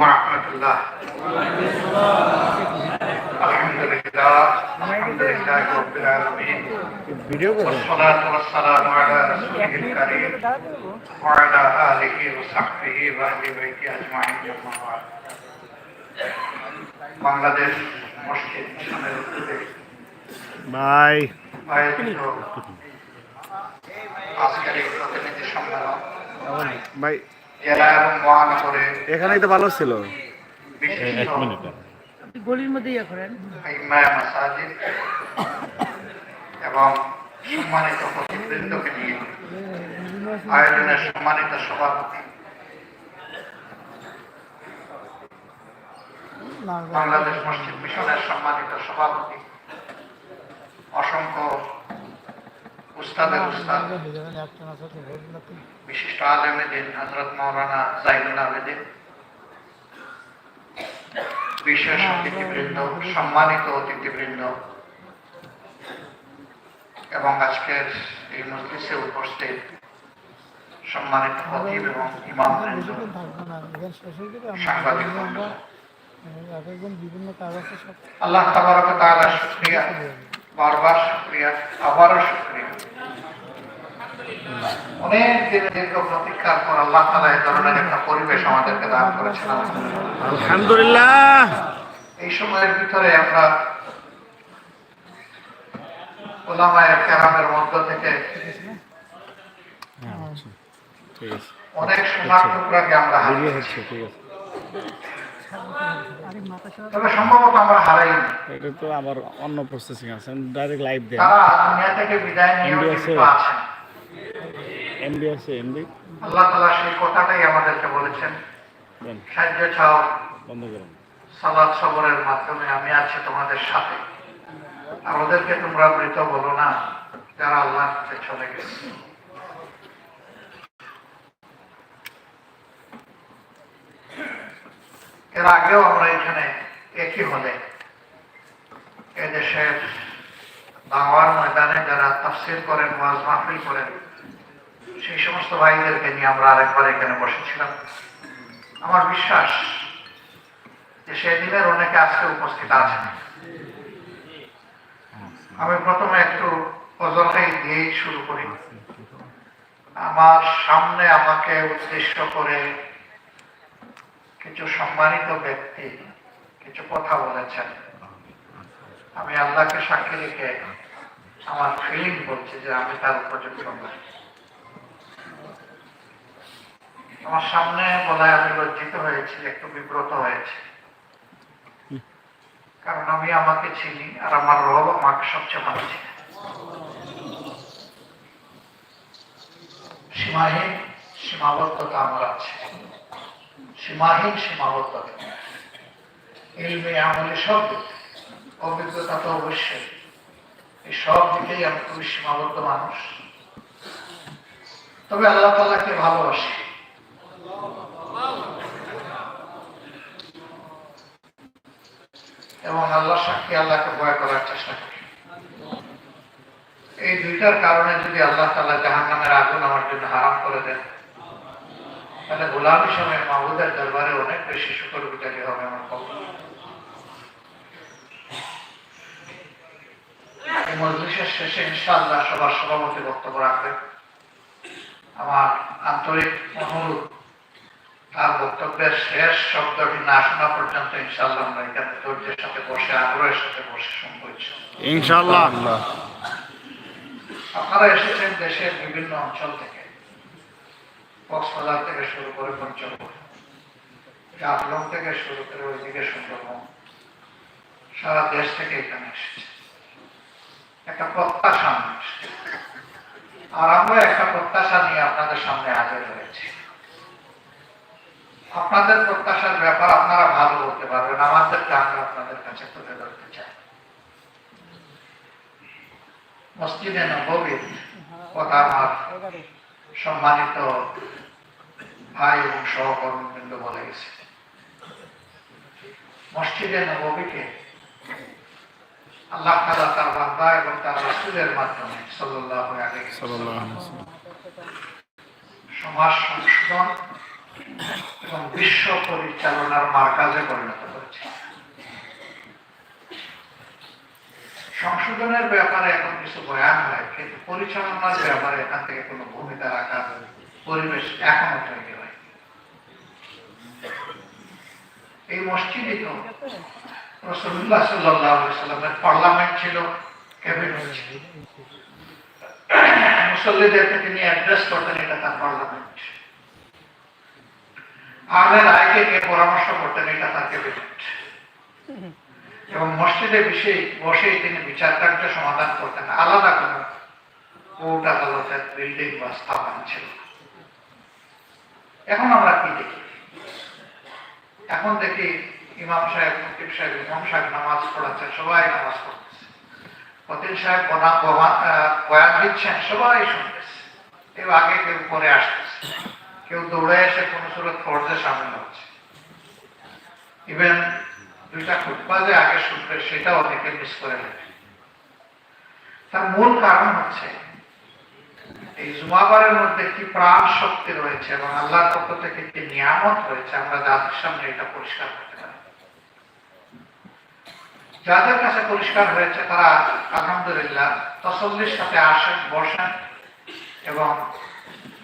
ورحمة الله الحمد لله الحمد لله رب العالمين video করো والصلاة والسلام على رسوله الكريم وعلى آله وصحبه وأهل بيته أجمعين أما بعد বাংলাদেশ মসজিদ মিশনের উদ্যোগে বাই আয়োজিত আজকের এই প্রতিনিধি সম্মেলন ভাই জেলা এবং মহানগরে এখানেই তো ভালো ছিল। বিশিষ্ট। গলির মধ্যে ইয়ে করেন। মাসাজিদ এবং সম্মানিত প্রতিবৃন্দকে নিয়ে আয়োজনের সম্মানিত সভাপতি। বাংলাদেশ মসজিদ মিশনের সম্মানিত সভাপতি। বিশিষ্ট হজরত মৌলানা জাইনুল আবেদিন বিশেষ অতিথিবৃন্দ সম্মানিত অতিথিবৃন্দ, এবং আজকের এই মজলিসে উপস্থিত সম্মানিত খতিব এবং ইমাম সাংবাদিক আল্লাহ তাবারক তাআলা বারবার শুকরিয়া, আবারও অনেক দিন দীর্ঘ প্রতীক্ষার পর আল্লাহ তাআলা এই ধরনের একটা পরিবেশ আমাদেরকে দান করেছেন। আলহামদুলিল্লাহ। এই সময়ের ভিতরে আমরা ওলামায়ের কেরামের মধ্য থেকে অনেক সোনার টুকরাকে আমরা হারিয়েছি। তবে সম্ভবত আমরা হারাইনি। এটা তো আবার অন্য প্রসেসিং আছে। ডাইরেক্ট লাইভ দেয় তারা দুনিয়া থেকে বিদায় নিয়ে আছে। এমবি আছে এমবি আল্লাহ সেই কথাটাই আমাদেরকে বলেছেন। সাহায্য চাও বন্ধ করুন। সালাদ সবরের মাধ্যমে আমি আছি তোমাদের সাথে। আর ওদেরকে তোমরা মৃত বলো না যারা কাছে চলে গেছে। এর আগেও আমরা এখানে একই হলে এদেশের দাওয়ার ময়দানে যারা তাফসির করেন ওয়াজ মাহফিল করেন সেই সমস্ত ভাইদেরকে নিয়ে আমরা আরেকবার এখানে বসেছিলাম। আমার বিশ্বাস যে সেদিনের অনেকে আজকে উপস্থিত আছেন। আমি প্রথমে একটু অজরকাই দিয়েই শুরু করি। আমার সামনে আমাকে উদ্দেশ্য করে কিছু সম্মানিত ব্যক্তি কিছু কথা বলেছেন। আমি আল্লাহকে সাক্ষী রেখে আমার ফিলিং বলছি যে আমি তার উপযুক্ত নই। আমার সামনে বলায় আমি লজ্জিত হয়েছি, একটু বিব্রত হয়েছি। কারণ আমি আমাকে চিনি আর আমার রব আমাকে সবচেয়ে ভালো চিনি সীমাহীন সীমাবদ্ধতা আমার আছে। সীমাহীন সীমাবদ্ধতা। ইলমে আমলে সব অভিজ্ঞতা তো অবশ্যই। এই সব দিকেই আমি খুবই সীমাবদ্ধ মানুষ। তবে আল্লাহ তাল্লাহকে ভালোবাসি। এবং আল্লাহ সাক্ষী, আল্লাহকে ভয় করার চেষ্টা করি। এই দুইটার কারণে যদি আল্লাহ তাল্লাহ জাহান নামের আগুন আমার জন্য হারাম করে দেন, তাহলে গোলাম হিসাবে মাহবুদের দরবারে অনেক বেশি শুকর গুজারি হবে আমার মজলিসের শেষে ইনশাআল্লাহ সবার সভাপতি বক্তব্য রাখবেন। আমার আন্তরিক অনুরোধ তার বক্তব্যের শেষ শব্দটি না শোনা পর্যন্ত ইনশাআল্লাহ আমরা এখানে ধৈর্যের সাথে বসে আগ্রহের সাথে বসে শুনব। ইনশাআল্লাহ। আপনারা এসেছেন দেশের বিভিন্ন অঞ্চল থেকে। কক্সবাজার থেকে শুরু করে পঞ্চগড় জাফলং থেকে শুরু করে ওইদিকে সুন্দরবন সারা দেশ থেকে এখানে এসেছে। একটা প্রত্যাশা আর আমরা একটা প্রত্যাশা নিয়ে আপনাদের সামনে হাজির হয়েছি। আপনাদের প্রত্যাশার ব্যাপার আপনারা ভালো বলতে পারবেন আমাদেরকে আমরা আপনাদের কাছে তুলে ধরতে চাই। মসজিদে নববীর কথা আমার সম্মানিত ভাই এবং সহকর্মীবৃন্দ বলে গেছে। মসজিদে নববীকে আল্লাহ তাআলা তার বান্দা এবং তার রাসূলের মাধ্যমে ওয়াসাল্লাম। সমাজ সংশোধন এবং বিশ্ব পরিচালনার মার্কাজে পরিণত করেছে সংশোধনের ব্যাপারে এখন কিছু বয়ান হয়, কিন্তু পরিচালনার ব্যাপারে এখান থেকে কোনো ভূমিকা রাখার পরিবেশ এখনও তৈরি হয় এই মসজিদই তো রসুল্লাহ সাল্লামের পার্লামেন্ট ছিল, ক্যাবিনেট ছিল। মুসল্লিদেরকে তিনি অ্যাড্রেস করতেন এটা তার পার্লামেন্ট। আমাদের আয়কে কে পরামর্শ করতেন, এটা তার ক্যাবিনেট এবং মসজিদে বিষয়ে বসেই তিনি বিচার কার্য সমাধান করতেন। আলাদা কোনো কোর্ট, আদালতের বিল্ডিং বা স্থাপনা ছিল এখন আমরা কি দেখি? এখন দেখি ইমাম সাহেব মুকিব সাহেব, ইমাম সাহেব নামাজ পড়াচ্ছেন, সবাই নামাজ পড়তেছে। ফতিল সাহেব বয়ান দিচ্ছেন, সবাই শুনতেছে। কেউ আগে কেউ পরে আসতেছে। কেউ দৌড়ে এসে কোন সুরত ফর্জে সামিল হচ্ছে। ইভেন দুইটা খুতবা যে আগে শুনবে, সেটাও অনেকে মিস করে নেবে। তার মূল কারণ হচ্ছে, এই জুমাবারের মধ্যে কি প্রাণ শক্তি রয়েছে এবং আল্লাহর পক্ষ থেকে কি নিয়ামত রয়েছে, আমরা জাতির সামনে এটা পরিষ্কার করতে পারি। যাদের কাছে পরিষ্কার হয়েছে, তারা আলহামদুলিল্লাহ, তসল্লির সাথে আসেন, বসেন এবং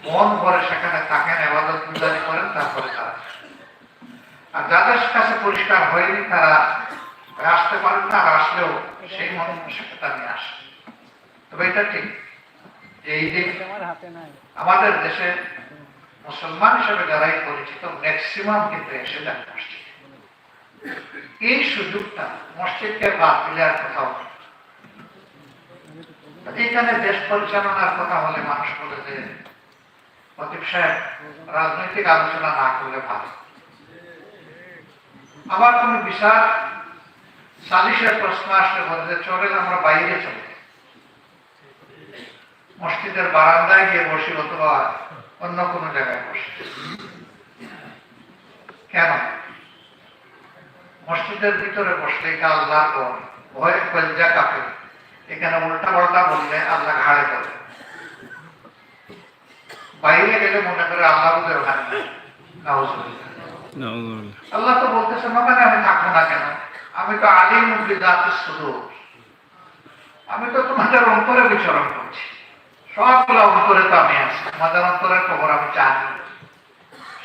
মন ভরে সেখানে থাকেন এবাদত গুজারি করেন, তারপরে তারা আর যাদের কাছে পরিষ্কার হয়নি, তারা আসতে পারেন না, আর আসলেও সেই মন মানসিকতা নিয়ে আসে। তবে এটা ঠিক এই নাই আমাদের দেশে মুসলমান হিসেবে যারাই পরিচিত ম্যাক্সিমাম কিন্তু এসে যান মসজিদে। এই সুযোগটা মসজিদকে বাদ দিলে আর কোথাও এখানে দেশ পরিচালনার কথা হলে মানুষ বলে যে রাজনৈতিক আলোচনা না করলে ভালো। আবার কোন বিশাল সালিশের প্রশ্ন আসলে বলে চলেন আমরা বাইরে চলে মসজিদের বারান্দায় গিয়ে বসি অথবা অন্য কোনো জায়গায় বসি। কেন? মসজিদের ভিতরে বসলে এটা আল্লাহ ভয়ে কলজা কাপে এখানে উল্টা পাল্টা বললে আল্লাহ ঘাড়ে করে বাইরে গেলে মনে করে আল্লাহ বোধহয় ওখানে নেই। নাউজুবিল্লাহ। আল্লাহ তো বলতেছেন ওখানে আমি থাকব না কেন? আমি তো আলিম বিদাতি শুধু। আমি তো তোমাদের অন্তরে বিচরণ করছি। সবগুলো অন্তরে তো আমি আছি। তোমাদের অন্তরের খবর আমি জানি।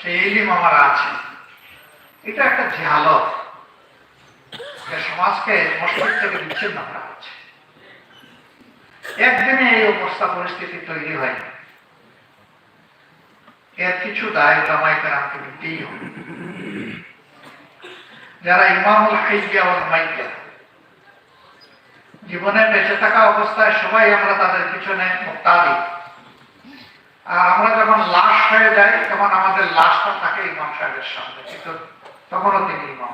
সেই ইলিম আমার আছে। এটা একটা ঝালক সমাজকে মসজিদ থেকে বিচ্ছিন্ন করা হচ্ছে। একদিনে এই অবস্থা পরিস্থিতি তৈরি হয়নি। এর কিছু দায় জামাইকে আমাকে নিতেই হবে। যারা ইমামুল মাইয়া, জীবনে বেঁচে থাকা অবস্থায় সবাই আমরা তাদের পিছনে মুক্তাদি। আর আমরা যখন লাশ হয়ে যাই, তখন আমাদের লাশটা থাকে ইমাম সাহেবের সামনে তখনও তিনি ইমাম।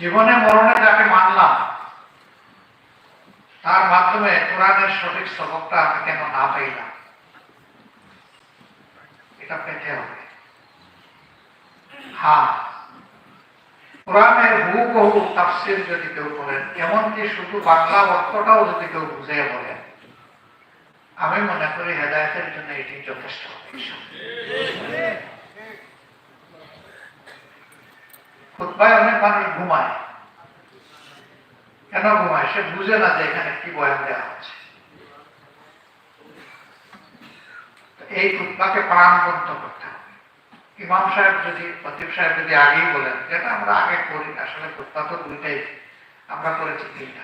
জীবনে মরণে যাকে মানলাম, তার মাধ্যমে কোরআনের সঠিক সবকটা আমি কেন না পাইলাম? হবে যদি কেউ এমনকি শুধু বাংলা অর্থটাও যদি কেউ বুঝে আমি মনে করি হেদায়তের জন্য এটি যথেষ্ট। খুতবায় অনেক মানুষ ঘুমায়। কেন ঘুমায়? সে বুঝে না যে এখানে কি বয়ান দেওয়া হচ্ছে। এই খুতবাকে প্রাণবন্ত করতে হবে। ইমাম সাহেব যদি ফতিব সাহেব যদি আগেই বলেন যেটা আমরা আগে করি আসলে খুতবা তো দুইটাই, আমরা করেছি তিনটা।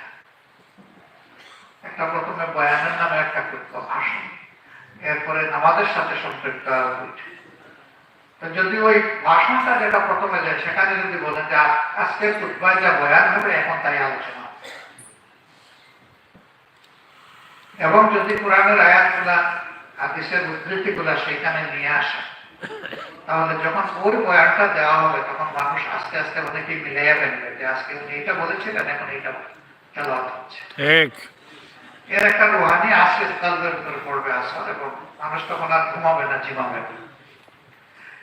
একটা প্রথমে বয়ানের নামে একটা খুতবা ভাষণ এরপরে নামাজের সাথে সম্পৃক্ত যদি ওই ভাষণটা যেটা প্রথমে যায়, সেখানে যদি বলেন যে আজ- আজকের খুতবায় যা বয়ান হবে, এখন তাই আলোচনা। এবং যদি কোরআনের আয়াতগুলা হাদিসের উদ্ধৃতিগুলা সেখানে নিয়ে আসে। তাহলে যখন ওই বয়ানটা দেওয়া হবে তখন মানুষ আস্তে আস্তে অনেকেই মিলাইয়া ফেলবে যে আজকে উনি এটা বলেছিলেন এখন এটা তেলাওয়াত হচ্ছে। ঠিক। এর একটা রুহানি আসে উপরে পড়বে আসর এবং মানুষ তখন আর ঘুমাবে না জিমাবে না।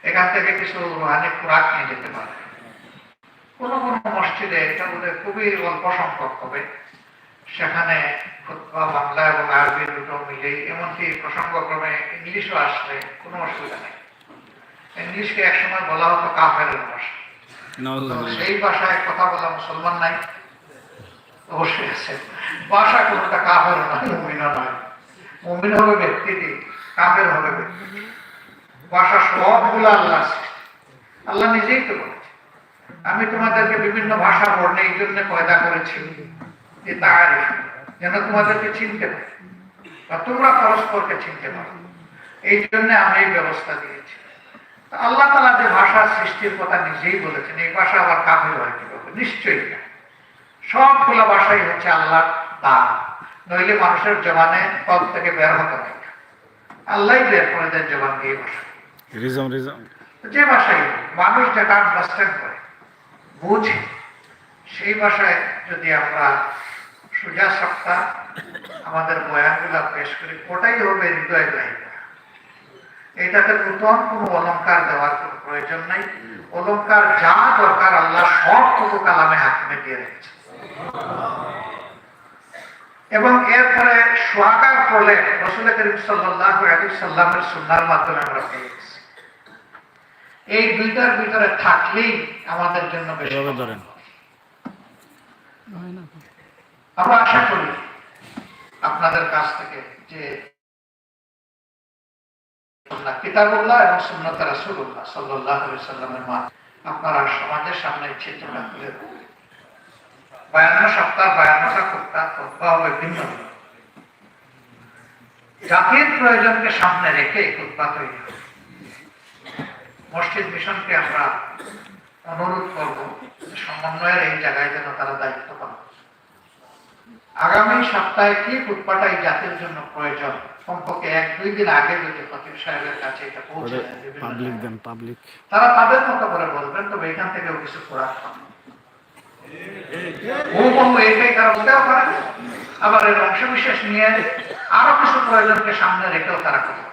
এখান থেকে কিছু রুহানি খোরাক নিয়ে যেতে পারে। কোনো কোনো মসজিদে এটা বোধহয় খুবই অল্প সংখ্যক হবে। সেখানে খুতবা বাংলা এবং আরবি দুটো মিলে এমনকি প্রসঙ্গক্রমে ইংলিশও আসলে কোনো অসুবিধা নেই। ইংলিশকে একসময় বলা হতো কাফের ভাষা। সেই ভাষায় কথা বলা মুসলমান নাই। অবশ্যই আছে। ভাষা কোনটা কাফের নয় মুমিনও নয়। মুমিন হবে ব্যক্তিটি কাফের হবে ব্যক্তিটি ভাষা সবগুলো আল্লাহ। আল্লাহ নিজেই তো বলেছে আমি তোমাদেরকে বিভিন্ন ভাষা বর্ণে এই জন্য পয়দা করেছি। যে যেন তোমাদেরকে চিনতে পারি বা তোমরা পরস্পরকে চিনতে পারো। এই জন্য আমি এই ব্যবস্থা দিয়েছি। আল্লাহ তালা যে ভাষা সৃষ্টির কথা নিজেই বলেছেন এই ভাষা আবার কাফের হয় কীভাবে? নিশ্চয়ই না। সবগুলো ভাষাই হচ্ছে আল্লাহ দান। নইলে মানুষের জবানে পদ থেকে বের হতে হয় না। আল্লাহই বের করে দেন জবান দিয়ে ভাষা। যে ভাষাই মানুষ যেটা আন্ডারস্ট্যান্ড করে বুঝে সেই ভাষায় যদি আমরা সোজা সপ্তাহ আমাদের বয়ানগুলা পেশ করি ওটাই হবে হৃদয় গ্রাহী এটাতে নূতন কোনো অলংকার দেওয়ার কোনো প্রয়োজন নাই। অলংকার যা দরকার আল্লাহ সবটুকু কালামে হাকিমে দিয়ে রেখেছে এবং এরপরে সোহাগার ফলে রসুল করিম সাল্লাহ আলী সাল্লামের সুন্নার মাধ্যমে আমরা পেয়ে গেছি। এই দুইটার ভিতরে থাকলেই আমাদের জন্য বেশি ধরেন। না আমরা আশা করি আপনাদের কাছ থেকে যে কিতাবুল্লাহ এবং সুন্নত রাসূলুল্লাহ সাল্লাল্লাহু আলাইহি সাল্লামের মা আপনারা সমাজের সামনে চিত্রটা তুলে বায়ান্ন সপ্তাহ, বায়ান্নটা খুববা ভিন্ন। জাতির প্রয়োজনকে সামনে রেখে এই তৈরি হবে। মসজিদ মিশনকে আমরা অনুরোধ করব সমন্বয়ের এই জায়গায় যেন তারা দায়িত্ব। আগামী সপ্তাহে কি ফুটপাটা এই জাতির জন্য প্রয়োজন? কমপক্ষে এক দুই দিন আগে যদি ফকির সাহেবের কাছে এটা পৌঁছে পাবলিক দেন পাবলিক তারা তাদের মতো করে বলবেন তবে এখান থেকেও কিছু কোরআন পাবেন। ও বহু এটাই তারা বলতেও পারে আবার এর অংশ বিশেষ নিয়ে আরও কিছু প্রয়োজনকে সামনে রেখেও তারা করতে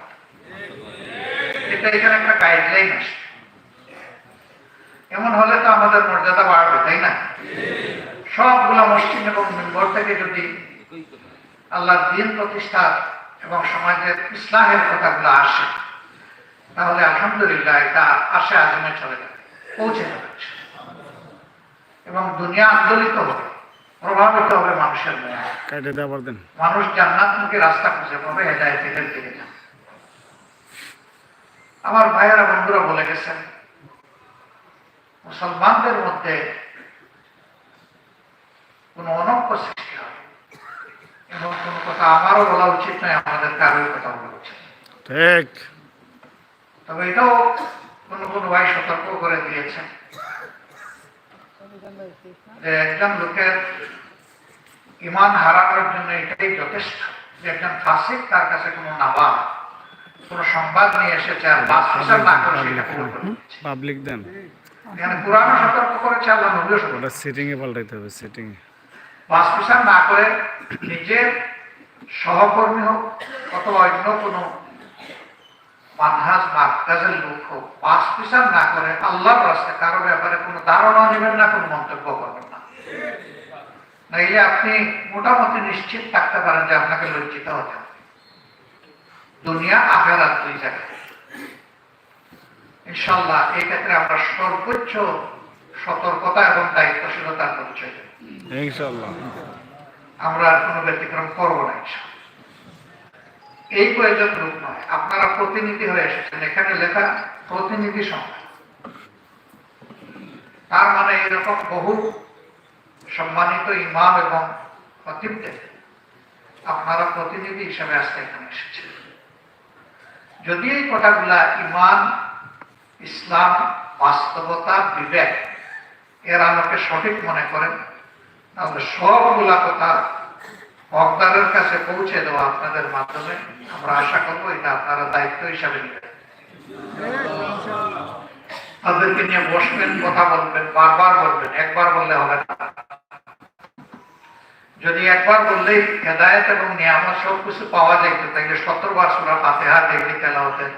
এটা এখানে একটা গাইডলাইন আছে এমন হলে তো আমাদের মর্যাদা বাড়বে তাই না? সবগুলো মসজিদ এবং মেম্বর থেকে যদি আল্লাহর দিন প্রতিষ্ঠা এবং সমাজের ইসলামের কথাগুলো আসে তাহলে আলহামদুলিল্লাহ এটা আসে আজমে চলে যাবে পৌঁছে যাবে এবং দুনিয়া আন্দোলিত হবে প্রভাবিত হবে মানুষের মনে। দেন। মানুষ জান্নাত মুখে রাস্তা খুঁজে পাবে হেদায়তের দিকে যাবে। আমার ভাইয়েরা বন্ধুরা বলে গেছেন মুসলমানদের মধ্যে কোন অনক্য সৃষ্টি হবে এবং কোন কথা আমারও বলা উচিত নয় আমাদের কারোর কথা বলা উচিত ঠিক। তবে এটাও কোন কোন ভাই সতর্ক করে দিয়েছেন। যে একজন লোকের ইমান হারানোর জন্য এটাই যথেষ্ট যে একজন ফাসিক তার কাছে কোনো নাবাল কোনো সংবাদ নিয়ে এসেছে আর বাস প্রচার না করে সেটা পাবলিক দেন। এখানে কোরআনও সতর্ক করেছে আল্লাহ নবীও সিটিং এ পাল্টাইতে হবে সিটিং এ বাস প্রচার না করে নিজের সহকর্মী হোক অথবা অন্য কোনো না করে ধারণা আপনি মোটামুটি নিশ্চিত থাকতে পারেন যে আপনাকে হতে হবে। দুনিয়া ইনশাল্লাহ এই ক্ষেত্রে আমরা সর্বোচ্চ সতর্কতা এবং দায়িত্বশীলতার পরিচয় দেব। ইনশাআল্লাহ। আমরা কোনো ব্যতিক্রম করব না এই প্রয়োজন রূপ নয়, আপনারা প্রতিনিধি হয়ে এসেছেন। এখানে লেখা প্রতিনিধি সংখ্যা। তার মানে এরকম বহু সম্মানিত ইমাম এবং আপনারা প্রতিনিধি হিসেবে আজকে এখানে এসেছেন। যদি এই কথাগুলা ইমান ইসলাম, বাস্তবতা, বিবেক, এর আলোকে সঠিক মনে করেন তাহলে সবগুলা কথা হকদারের কাছে পৌঁছে দেওয়া আপনাদের মাধ্যমে আমরা আশা করব এটা আপনারা দায়িত্ব হিসাবে নেবেন। তাদেরকে নিয়ে বসবেন, কথা বলবেন, বারবার বলবেন, একবার বললে হবে না। যদি একবার বললেই হেদায়ত এবং নিয়ামত সব কিছু পাওয়া যাইত, তাইলে সত্তর বার সুরা ফাতেহা দেখলি তেলাওয়াতের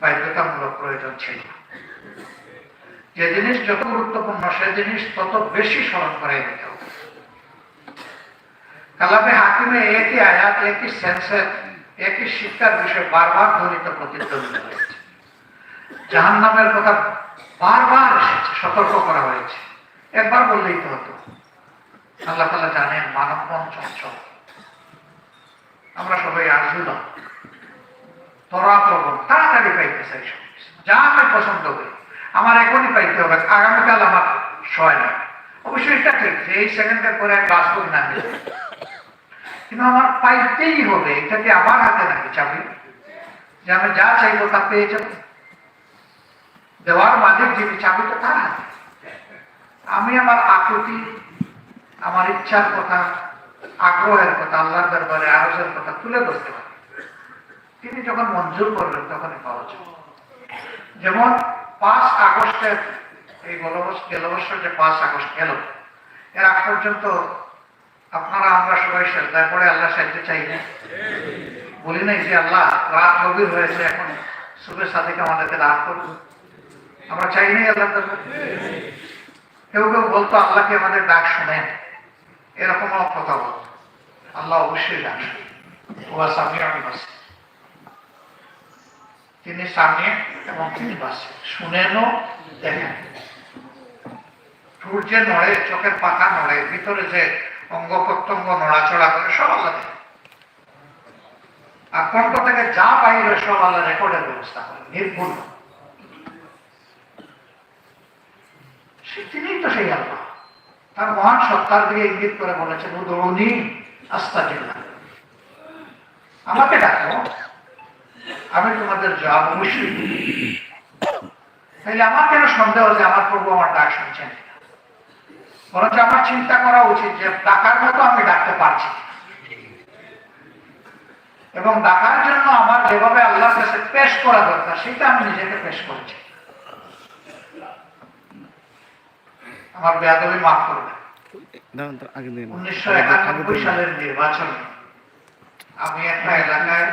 বাধ্যতামূলক প্রয়োজন ছিল। যে জিনিস যত গুরুত্বপূর্ণ, সে জিনিস তত বেশি স্মরণ করে হবে। কালামে হাকিমে একই আয়াত, একই সেন্সের একই শিক্ষার বিষয়ে বারবার ধ্বনিত প্রতিদ্বন্দ্বিতা হয়েছে জাহান নামের কথা বারবার এসেছে, সতর্ক করা হয়েছে। একবার বললেই তো হতো। আল্লাহ তালা জানেন মানব মন চঞ্চল আমরা সবাই আজুলা তরা প্রবণ তাড়াতাড়ি পাইতে চাই সব যা আমি পছন্দ করি। আমার এখনই পাইতে হবে। আগামীকাল আমার সয় না অবশ্যই এটা ঠিক যে এই সেকেন্ডের পরে আমি বাস করি না। কিন্তু আমার পাইতেই হবে, এটা কি আমার হাতে নাকি চাবি? যে আমি যা চাইব তা পেয়ে যাব। দেওয়ার মাঝে যিনি চাবি তো তার হাতে। আমি আমার আকুতি, আমার ইচ্ছার কথা, আগ্রহের কথা, আল্লাহর দরবারে আরজের কথা তুলে ধরতে পারি। তিনি যখন মঞ্জুর করবেন তখনই পাওয়া যাবে। যেমন পাঁচ আগস্টের এই গেল বছর যে পাঁচ আগস্ট গেল, এর আগ পর্যন্ত আপনারা আমরা সবাই শ্রদ্ধায় পড়ে আল্লাহ সাহায্য চাই না। বলি নাই যে আল্লাহ, রাত গভীর হয়েছে, এখন সুখের সাথে আমাদেরকে দান করুন। আমরা চাই নাই আল্লাহ কেউ কেউ বলতো, আল্লাহকে আমাদের ডাক শোনেন। এরকম কথা বলতো। আল্লাহ অবশ্যই ডাক। তিনি সামনে এবং তিনি বাসে শুনেনও দেখেন সূর্যে নড়ে, চোখের পাতা নড়ে, ভিতরে যে অঙ্গ প্রত্যঙ্গ নড়াচড়া করে সব আল্লাহ আর কণ্ঠ থেকে যা বাইরে সব আল্লাহ রেকর্ডের ব্যবস্থা করে নির্ভুল তিনিই তো সেই আল্লাহ। তার মহান সত্তার দিকে ইঙ্গিত করে বলেছেন উদরণী আস্তা জিল্লা আমাকে ডাকো, আমি তোমাদের জবাব অবশ্যই। তাইলে আমার কেন সন্দেহ যে আমার প্রভু আমার ডাক শুনছেন? বরঞ্চ আমার চিন্তা করা উচিত যে ডাকার মতো আমি ডাকতে পারছি এবং ডাকার জন্য আমার যেভাবে আল্লাহর কাছে পেশ করা দরকার সেটা আমি নিজেকে পেশ করেছি। আমার বেয়াদবি মাফ দিন উনিশশো একানব্বই সালের নির্বাচনে আমি একটা এলাকায়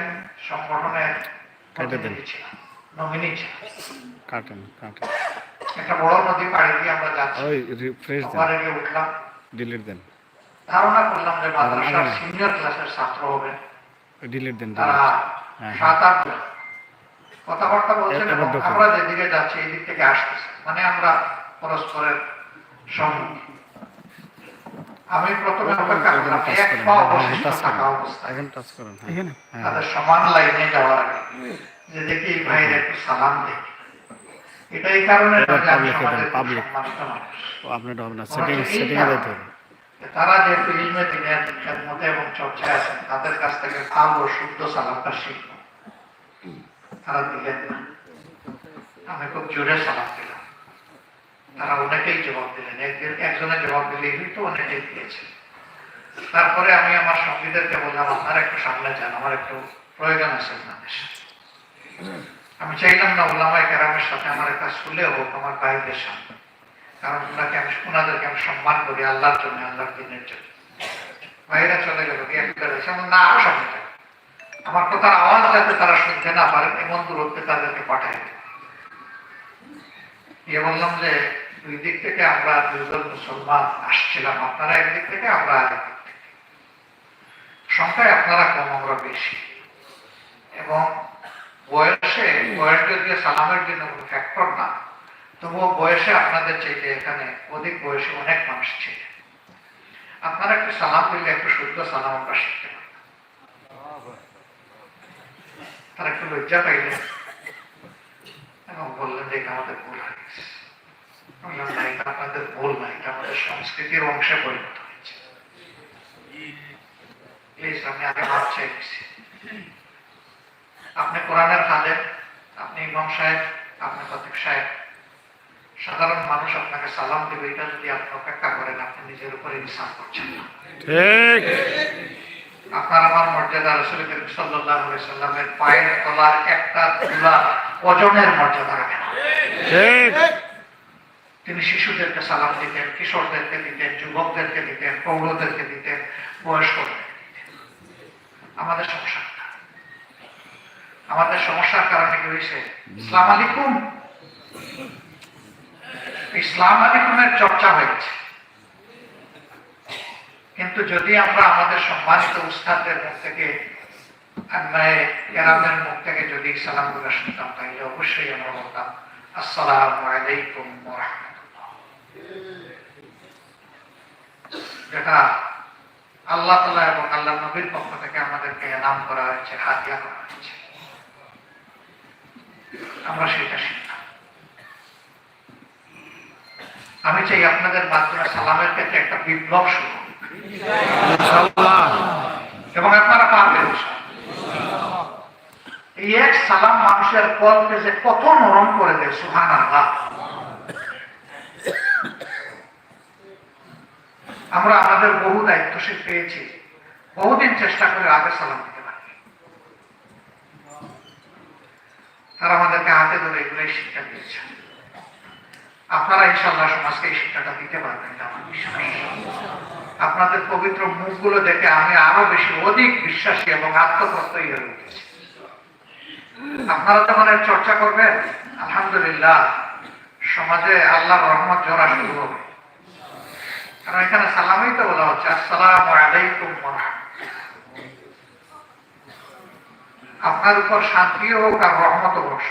সংগঠনের নমিনি ছিলাম। কাটেন কাটেন। একটা বড় নদী পাড়ি দিয়ে আমরা যাচ্ছি ওই রিফ্রেশ দেন উঠলাম ডিলিট দেন ধারণা করলাম যে মাদ্রাসার সিনিয়র ক্লাসের ছাত্র হবে ডিলিট দেন তারা হ্যাঁ। সাত আট কথাবার্তা বলছেন। আমরা যেদিকে যাচ্ছি এই দিক থেকে আসতেছে মানে আমরা পরস্পরের সম্মুখী আমি প্রথমে অপেক্ষা করলাম এক পা হ্যাঁ, অবশিষ্ট থাকা অবস্থায় হ্যাঁ। হ্যাঁ তাদের সমান লাইনে যাওয়ার আগে যে দেখি ভাইয়ের একটু সালাম দেখি এটা এই কারণে এটা। ও আপনার সেটিং সেটিং এ তারা যে দিনের এবং চর্চায় আছেন তাদের কাছ থেকে শুদ্ধ সালামটা শিখব। তারা দিলেন না। আমি খুব জোরে সালাম দিলাম। তারা অনেকেই জবাব দিলেন। একদিন একজনের জবাব দিলেই হয়তো অনেকেই দিয়েছে। তারপরে আমি আমার সঙ্গীদেরকে বললাম আপনারা একটু সামনে যান আমার একটু প্রয়োজন আছে আপনাদের। আমি চাইলাম না ওলামাই কেরামের সাথে আমার একটা শুলে হোক, আমার ভাইদের সামনে। কারণ ওনাকে আমি, ওনাদেরকে আমি সম্মান করি আল্লাহর জন্য, আল্লাহর দিনের জন্য। ভাইরা চলে গেল আমার না আরও থাকো। আমার কথার আওয়াজ যাতে তারা শুনতে না পারে, এমন দূরত্বে তাদেরকে দিই। দিয়ে বললাম যে, দুই দিক থেকে আমরা দুজন মুসলমান আসছিলাম। আপনারা একদিক থেকে, আমরা আরেক দিক থেকে। সংখ্যায় আপনারা কম, আমরা বেশি। এবং বয়সে বয়স যদি সালামের জন্য কোনো ফ্যাক্টর না। তবুও বয়সে আপনাদের চাইতে এখানে অধিক বয়সে অনেক মানুষ ছিল আপনারা একটু সালাম দিলে, একটু শুদ্ধ সালাম আমরা শিখতে তারা একটু লজ্জা পাইলেন এবং বললেন যে এটা আমাদের ভুল হয়ে গেছে। আপনাদের ভুল না, এটা আমাদের সংস্কৃতির অংশে পরিণত হয়েছে। আমি আগে আপনি কোরআনের খাদেম আপনি ইমাম সাহেব আপনি খতিব সাহেব। সাধারণ মানুষ আপনাকে সালাম দেবে এটা যদি আপনি অপেক্ষা করেন আপনি নিজের উপরে ইনসাফ করছেন না। ঠিক। আপনার আমার মর্যাদা রসুল করিম সাল্লাহ সাল্লামের পায়ের তলার একটা তুলা ওজনের মর্যাদা রাখেন ঠিক। তিনি শিশুদেরকে সালাম দিতেন কিশোরদেরকে দিতেন যুবকদেরকে দিতেন প্রৌঢ়দেরকে দিতেন বয়স্কদেরকে দিতেন। আমাদের সমস্যা? আমাদের সমস্যার কারণে কি হয়েছে? ইসলাম আলিকুম ইসলাম আলিকুমের চর্চা হয়েছে। কিন্তু যদি আমরা আমাদের সম্মানিত উস্তাদের মুখ থেকে কেরামের মুখ থেকে যদি সালামগুলো শুনতাম, তাহলে অবশ্যই আমরা বলতাম, আসসালামু আলাইকুম যেটা আল্লাহ তালা এবং আল্লাহ নবীর পক্ষ থেকে আমাদেরকে নাম করা হয়েছে হাতিয়া করা হয়েছে। আমরা সেটা শিখতাম আমি চাই আপনাদের মাধ্যমে সালামের ক্ষেত্রে একটা বিপ্লব শুরু এবং আপনারা পারবেন এই এক সালাম মানুষের কলকে যে কত নরম করে দেয় সুহান আল্লাহ আমরা আমাদের বহু দায়িত্বশীল পেয়েছি। বহুদিন চেষ্টা করে আগে সালাম দিতে পারি তারা আমাদেরকে হাতে ধরে এগুলোই শিক্ষা দিয়েছে আপনারা ইনশাল্লাহ সমাজকে এই শিক্ষাটা দিতে পারবেন আপনাদের পবিত্র মুখগুলো দেখে আমি আরও বেশি অধিক বিশ্বাসী এবং আত্মপ্রত্যয়ী হয়ে উঠেছি। আপনারা তো মানে চর্চা করবেন? আলহামদুলিল্লাহ, সমাজে আল্লাহ রহমত জোড়া শুরু হবে। কারণ এখানে সালামই তো বলা হচ্ছে, আসসালাম আলাইকুম ওয়া রাহমাতুল্লাহ। আপনার উপর শান্তিও হোক আর রহমত বর্ষ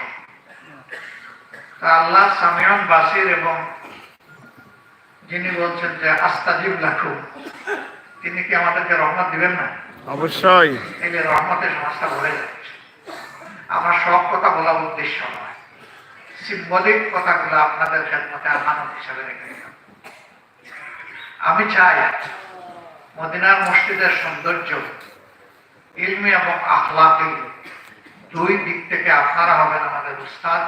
তা আল্লাহ সামিয়ন বাসির এবং যিনি বলছেন যে আস্তাজিব লাখু। তিনি কি আমাদেরকে রহমত দিবেন না? অবশ্যই। এই রহমতের সমস্যা ভরে যাচ্ছে আমার সব কথা বলা উদ্দেশ্য নয়। সিম্বলিক কথাগুলো আপনাদের খেদমতে আমানত হিসাবে রেখে দিলাম। আমি চাই মদিনার মসজিদের সৌন্দর্য ইলমি এবং আখলাকি দুই দিক থেকে আপনারা হবেন আমাদের উস্তাদ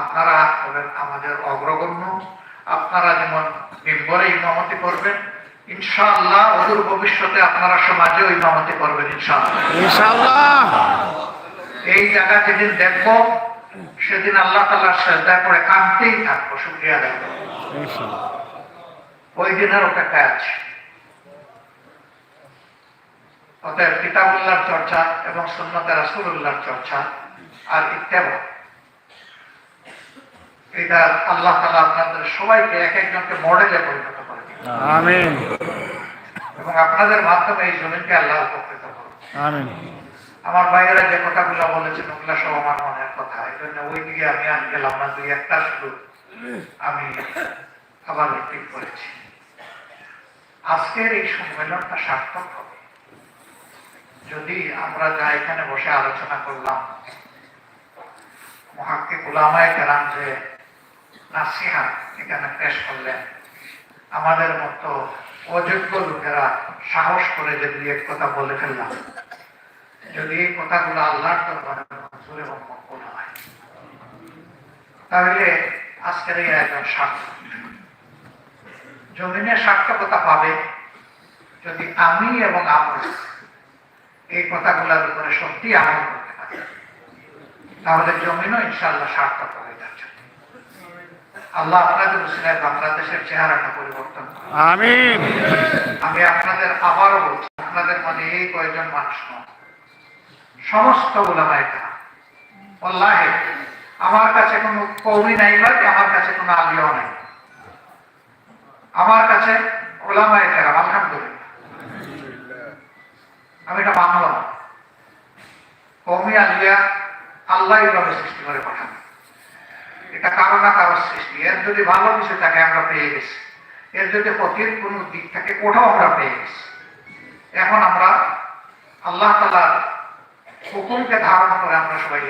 আপনারা হবেন আমাদের অগ্রগণ্য আপনারা যেমন মেম্বরে ইমামতি করবেন ইনশাআল্লাহ অদূর ভবিষ্যতে আপনারা সমাজেও ইমামতি করবেন ইনশাআল্লাহ। এই জায়গা যেদিন দেখব সেদিন আল্লাহ তাল্লাহ শ্রদ্ধা করে কাঁদতেই থাকব শুক্রিয়া দেখব ওই দিনের অপেক্ষায় আছে। অতএব কিতাবুল্লাহর চর্চা এবং সুন্নতে রাসূলুল্লাহর চর্চা আর ইত্তেবা। এটা আল্লাহ তাআলা আপনাদের সবাইকে এক একজনকে মডেলে পরিণত করে আমিন। এবং আপনাদের মাধ্যমে এই জমিনকে আল্লাহ উপকৃত করুন আমিন। আমার ভাইয়েরা যে কথাগুলো বলেছেন ওগুলো সব আমার মনের কথা। এই জন্য ওই দিকে আমি আর গেলাম না দুই একটা শুধু আমি আবার রিপিট করেছি। আজকের এই সম্মেলনটা সার্থক হবে। যদি আমরা যা এখানে বসে আলোচনা করলাম, মহাক্কে গোলামায় কেরাম যে নাসিহা এখানে পেশ করলেন, আমাদের মতো অযোগ্য লোকেরা সাহস করে যে দুই এক কথা বলে ফেললাম, যদি এই কথাগুলো আল্লাহর দরবারে মঞ্জুর এবং মকবুল হয়, তাহলে আজকের এই আয়োজন সার্থক। জমিনে সার্থকতা পাবে যদি আমি এবং আমরা এই কথাগুলোর উপরে সত্যি আমল করতে পারি তাহলে জমিনও ইনশাল্লাহ সার্থক হয়ে যাচ্ছে। আল্লাহ আপনাদের উসিলায় বাংলাদেশের চেহারাটা পরিবর্তন। আমিন। আমি আপনাদের আবারও বলছি আপনাদের মধ্যে এই কয়েকজন মানুষ নয় সমস্ত ওলামায় আল্লাহে আমার কাছে কোনো কৌমি নাই বা আমার কাছে কোনো আলিও নাই। আমার কাছে ওলামায় কেরাম আলহামদুলিল্লাহ। আমি এটা মানলাম কৌমি আলিয়া আল্লাহ এইভাবে সৃষ্টি করে পাঠান। এটা কারও না কারোর সৃষ্টি। এর যদি ভালো কিছু থাকে আমরা পেয়ে গেছি। এর যদি ক্ষতির কোনো দিক থাকে ওটাও আমরা পেয়ে গেছি। এখন আমরা আল্লাহ তালার হুকুমকে ধারণ করে আমরা সবাই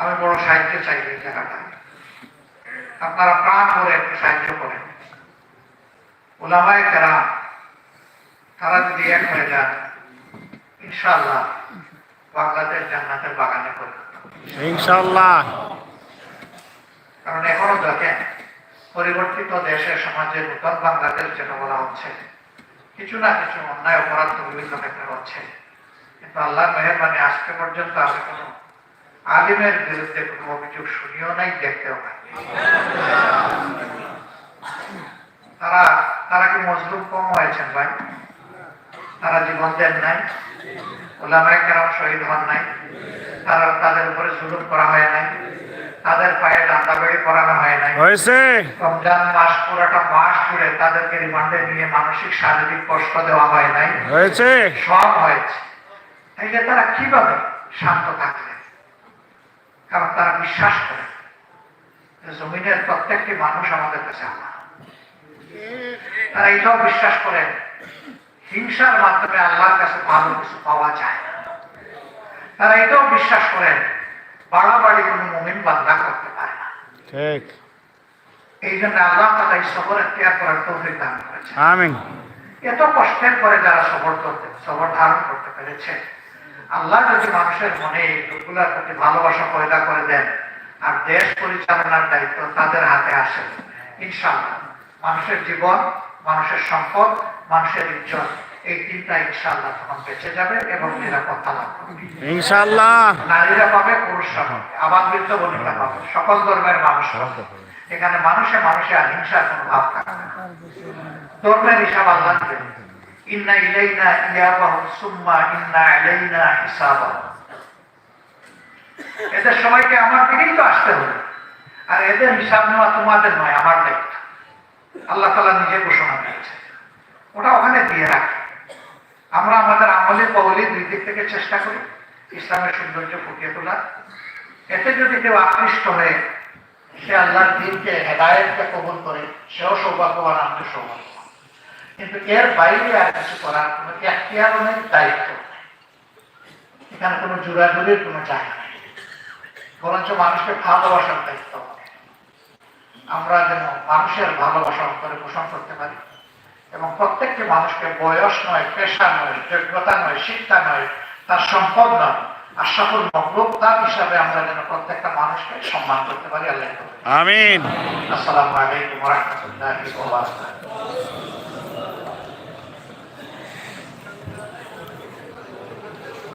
আমি বড় সাহায্য চাই এই জায়গাটা। আপনারা প্রাণ করে একটু সাহায্য করেন। ওলামায় কেরাম তারা যদি এক হয়ে যান ইনশাআল্লাহ বাংলাদেশ জান্নাতের বাগানে পরিণত হবে। ইনশাআল্লাহ। কারণ এখনও দেখেন পরিবর্তিত দেশে সমাজে নূতন বাংলাদেশ যেটা বলা হচ্ছে কিছু না কিছু অন্যায় অপরাধ তো বিভিন্ন ক্ষেত্রে হচ্ছে। কিন্তু আল্লাহর মেহরবানি আজকে পর্যন্ত আমি কোনো আলিমের বিরুদ্ধে কোনো অভিযোগ শুনিও নাই দেখতেও নাই। তারা তারা কি মজলুম কম হয়েছেন ভাই? তারা জীবন দেন নাই। ওলামায় কেন শহীদ হন নাই। তারা তাদের উপরে জুলুম করা হয় নাই। তাদের পায়ে করানো হয় নাই। হয়েছে। রমজান মাস পুরোটা মাস জুড়ে তাদেরকে রিমান্ডে নিয়ে মানসিক শারীরিক কষ্ট দেওয়া হয় নাই। হয়েছে। সব হয়েছে। যে তারা কীভাবে শান্ত থাকবে কারণ তারা বিশ্বাস করে। জমিনের প্রত্যেকটি মানুষ আমাদের কাছে আল্লাহ। তারা এটাও বিশ্বাস করে হিংসার মাধ্যমে আল্লাহর কাছে ভালো কিছু পাওয়া যায় না। তারা এটাও বিশ্বাস করে বাড়াবাড়ি কোনো মুমিন বান্দা করতে পারে না। ঠিক। এই জন্য আল্লাহ তালা এই সবর এখতিয়ার করার তৌফিক দান করেছে আমিন। এত কষ্টের পরে যারা সবর করতে সবর ধারণ করতে পেরেছে আল্লাহ যদি মানুষের মনে লোকগুলার প্রতি ভালোবাসা পয়দা করে দেন আর দেশ পরিচালনার দায়িত্ব তাদের হাতে আসে ইনশাল্লাহ মানুষের জীবন মানুষের সম্পদ মানুষের এই তিনটা তখন বেঁচে যাবে এবং নিরাপত্তা লাভ করবে। নারীরা পাবে পুরুষরা পাবে। আবার বৃদ্ধ বনিতা পাবে। সকল ধর্মের মানুষ পাবে। এখানে মানুষে মানুষে আর হিংসার কোনো ভাব থাকবে না। ধর্মের হিসাব আল্লাহ দেবে ইন্না ইলাইনা ইয়াবাহুম সুম্মা ইন্না হিসাবাহুম। এদের সবাইকে আমার দিকেই তো আসতে হবে। আর এদের হিসাব নেওয়া তোমাদের নয় আমার দায়িত্ব। আল্লাহ তালা নিজে ঘোষণা দিয়েছে ওটা ওখানে দিয়ে রাখে। আমরা আমাদের আমলে কৌলি দুই দিক থেকে চেষ্টা করি, ইসলামের সৌন্দর্য ফুটিয়ে তোলা এতে যদি কেউ আকৃষ্ট হয়ে সে আল্লাহর দিনকে, হেদায়তকে কবুল করে, সেও সৌভাগ্যবান আমি সৌভাগ্যবান। কিন্তু এর বাইরে আর কিছু করার কোনো এখতিয়ার নেই, দায়িত্ব এখানে কোনো জোরাজুরির কোনো জায়গা নেই। বরঞ্চ মানুষকে ভালোবাসার দায়িত্ব আমরা যেন মানুষের ভালোবাসা অন্তরে পোষণ করতে পারি। এবং প্রত্যেকটি মানুষকে বয়স নয় পেশা নয় যোগ্যতা নয় শিক্ষা নয় তার সম্পদ নয় আর সকল তার হিসাবে আমরা যেন প্রত্যেকটা মানুষকে সম্মান করতে পারি আল্লাহ আমিন। আসসালামু আলাইকুম রহমতুল্লাহ